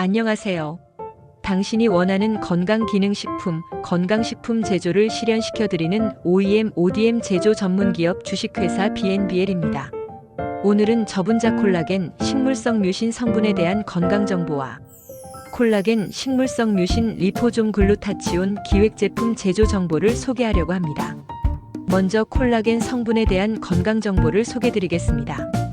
안녕하세요. 당신이 원하는 건강기능식품, 건강식품 제조를 실현시켜드리는 OEM, ODM 제조 전문기업 주식회사 BNBL입니다. 오늘은 저분자 콜라겐 식물성 뮤신 성분에 대한 건강정보와 콜라겐 식물성 뮤신 리포존 글루타치온 기획제품 제조 정보를 소개하려고 합니다. 먼저 콜라겐 성분에 대한 건강 정보를 소개드리겠습니다.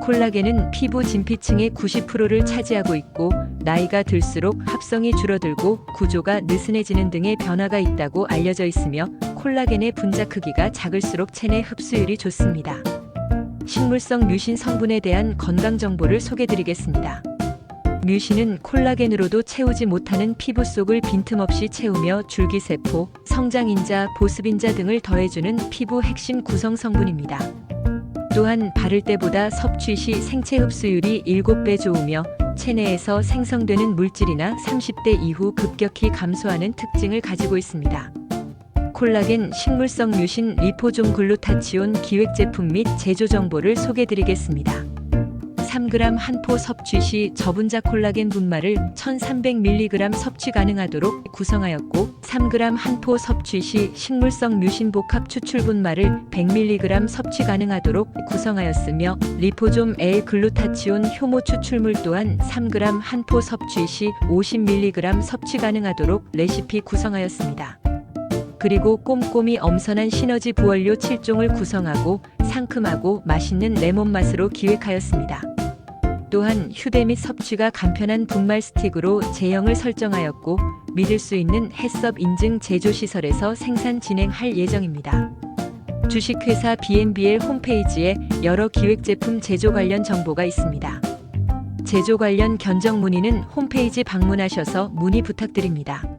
콜라겐은 피부 진피층의 90%를 차지하고 있고 나이가 들수록 합성이 줄어들고 구조가 느슨해지는 등의 변화가 있다고 알려져 있으며 콜라겐의 분자 크기가 작을수록 체내 흡수율이 좋습니다. 식물성 뮤신 성분에 대한 건강 정보를 소개드리겠습니다. 뮤신은 콜라겐으로도 채우지 못하는 피부 속을 빈틈없이 채우며 줄기세포, 성장인자, 보습인자 등을 더해주는 피부 핵심 구성 성분입니다. 또한 바를 때보다 섭취 시 생체 흡수율이 7배 좋으며 체내에서 생성되는 물질이나 30대 이후 급격히 감소하는 특징을 가지고 있습니다. 콜라겐 식물성 뮤신 리포존 글루타치온 기획 제품 및 제조 정보를 소개드리겠습니다. 3g 한 포 섭취 시 저분자 콜라겐 분말을 1300mg 섭취 가능하도록 구성하였고 3g 한 포 섭취 시 식물성 뮤신 복합 추출 분말을 100mg 섭취 가능하도록 구성하였으며 리포존 L 글루타치온 효모 추출물 또한 3g 한 포 섭취 시 50mg 섭취 가능하도록 레시피 구성하였습니다. 그리고 꼼꼼히 엄선한 시너지 부원료 7종을 구성하고 상큼하고 맛있는 레몬 맛으로 기획하였습니다. 또한 휴대 및 섭취가 간편한 분말 스틱으로 제형을 설정하였고 믿을 수 있는 해썹 인증 제조 시설에서 생산 진행할 예정입니다. 주식회사 BNBL 홈페이지에 여러 기획 제품 제조 관련 정보가 있습니다. 제조 관련 견적 문의는 홈페이지 방문하셔서 문의 부탁드립니다.